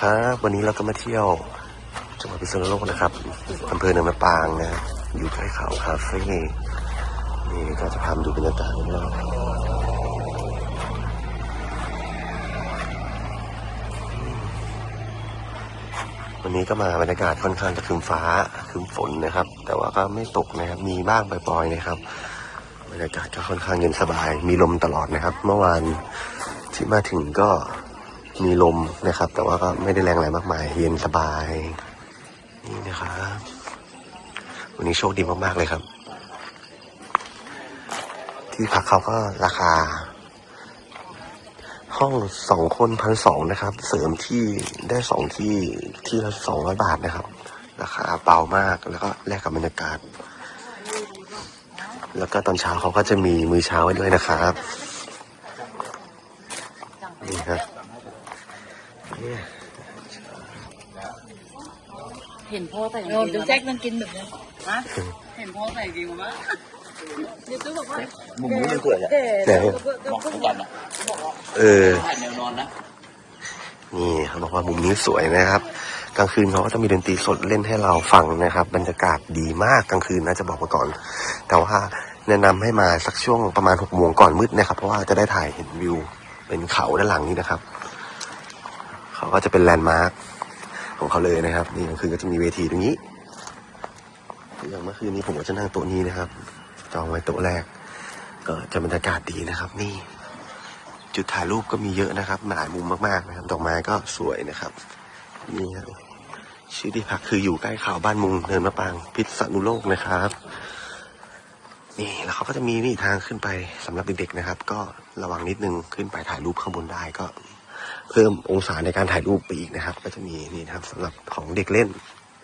ครับวันนี้เราก็มาเที่ยวจังหวัดพิษณุโลกนะครับอำเภอเนินมะปางนะอยู่ใกล้เขาคาเฟ่นี่ก็จะพามาดูบรรยากาศรอบวันนี้ก็มาบรรยากาศค่อนข้างจะครึมฟ้าครึมฝนนะครับ แต่ว่าก็ไม่ตกนะครับ มีบ้างปล่อยๆนะครับ บรรยากาศก็ค่อนข้างเย็นสบาย มีลมตลอดนะครับ เมื่อวานที่มาถึงก็ มีลมนะครับ แต่ว่าก็ไม่ได้แรงอะไรมากมาย เย็นสบาย นี่นะครับ วันนี้โชคดีมากๆเลยครับ ที่พักเขาก็ราคา ห้องสองคนพันสองนะครับ เสริมที่ได้สองที่ที่ละสองร้อยบาทนะครับ ราคาเบามากแล้วก็แลกกับบรรยากาศ แล้วก็ตอนเช้าเขาก็จะมีมื้อเช้าไว้ด้วยนะครับนี่ครับ เนี่ยเห็นพ่อใส่กางโอ้เกงเดี๋ยวแจ็คต้องกินแบบนี้ฮะเห็นพ่อใส่กางเกงมาเดี๋ยวตู้บอกว่ามุมนี้มันสวยอะเด็ไหนกเหมาะกับกันอะเออถ่ายแนวนอนนะนี่เขาบอกว่ามุมนี้สวยนะครับ กลางคืนเขาก็จะมีดนตรีสดเล่นให้เราฟังนะครับ บรรยากาศดีมากกลางคืนนะจะบอกมาก่อน แต่ว่าแนะนำให้มาสักช่วงประมาณหกโมงก่อนมืดนะครับ เพราะว่าจะได้ถ่ายเห็นวิวเป็นเขาด้านหลังนี้นะครับ เขาก็จะเป็นแลนด์มาร์คของเขาเลยนะครับ นี่กลางคืนก็จะมีเวทีตรงนี้อย่างเมื่อคืนนี้ผมก็จะนั่งโต๊ะนี้นะครับ จองไว้โต๊ะแรก ก็จะบรรยากาศดีนะครับ นี่ จุดถ่ายรูปก็มีเยอะนะครับ หลายมุมมากๆนะครับ ดอกไม้ก็สวยนะครับ นี่ครับชื่อที่พักคืออยู่ใกล้เขาบ้านมุงเนินมะปรางพิษณุโลกนะครับ นี่แล้วเขาก็จะมีนี่ทางขึ้นไปสำหรับเด็กๆนะครับ ก็ระวังนิดนึงขึ้นไปถ่ายรูปข้างบนได้ก็ เพิ่มองศาในการถ่ายรูปไปอีกนะครับ ก็จะมีนี่นะครับสำหรับของเด็กเล่น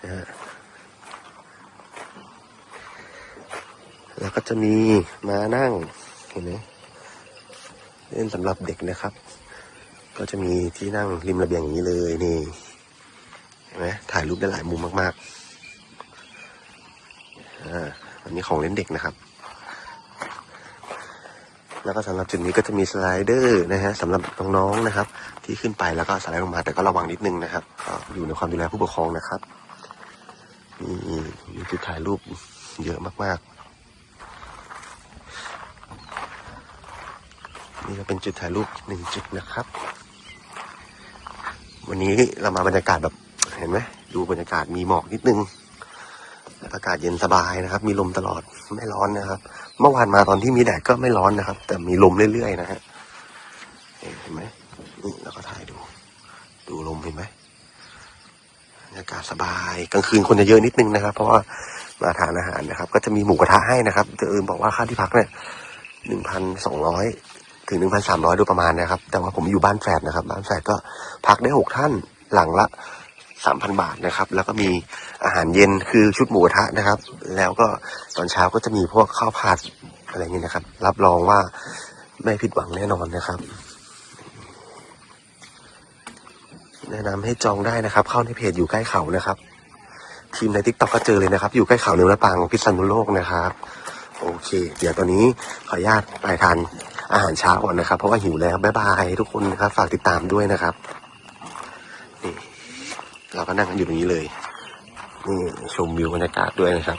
นะฮะแล้วก็จะมีมานั่งเห็นไหมเล่นสำหรับเด็กนะครับ ก็จะมีที่นั่งริมระเบียงอย่างนี้เลยนี่เห็นไหมถ่ายรูปได้หลายมุมมากๆอ่าอันนี้ของเล่นเด็กนะครับ แล้วก็สำหรับจุดนี้ก็จะมีสไลเดอร์นะฮะสำหรับน้องๆนะครับ ที่ขึ้นไปแล้วก็สไลด์ลงมาแต่ก็ระวังนิดนึงนะครับอยู่ในความดูแลผู้ปกครองนะครับนี่มีจุดถ่ายรูปเยอะมากๆ นี่ก็เป็นจุดถ่ายรูปหนึ่งจุดนะครับ วันนี้เรามาบรรยากาศแบบเห็นไหมดูบรรยากาศมีหมอกนิดนึง อากาศเย็นสบายนะครับ มีลมตลอดไม่ร้อนนะครับ เมื่อวานมาตอนที่มีแดดก็ไม่ร้อนนะครับ แต่มีลมเรื่อยๆนะฮะเห็นไหมนี่เราก็ถ่ายดู ดูลมเห็นไหมบรรยากาศสบายกลางคืนคนจะเยอะนิดนึงนะครับ เพราะว่ามาทานอาหารนะครับ ก็จะมีหมูกระทะให้นะครับจะเอิญบอกว่าค่าที่พักเนี่ยหนึ่งพันสองร้อยถึงหนึ่งพันสามร้อยโดยประมาณนะครับ แต่ว่าผมอยู่บ้านแฝดนะครับ บ้านแฝดก็พักได้หกท่านหลังละ สามพันบาทนะครับ แล้วก็มีอาหารเย็นคือชุดหมูกระทะนะครับ แล้วก็ตอนเช้าก็จะมีพวกข้าวผัดอะไรอย่างนี้นะครับ รับรองว่าไม่ผิดหวังแน่นอนนะครับ แนะนำให้จองได้นะครับ เข้าในเพจอยู่ใกล้เขานะครับ ทีมในทิกตอกก็เจอเลยนะครับ อยู่ใกล้เขาเนื้อปางพิษณุโลกนะครับ โอเค เดี๋ยวตอนนี้ขออนุญาตไปทานอาหารเช้าก่อนนะครับ เพราะว่าหิวแล้วบ๊ายบายทุกคนนะครับ ฝากติดตามด้วยนะครับ เราก็นั่งกันอยู่ตรงนี้เลยนี่ชมวิวบรรยากาศด้วยนะครับ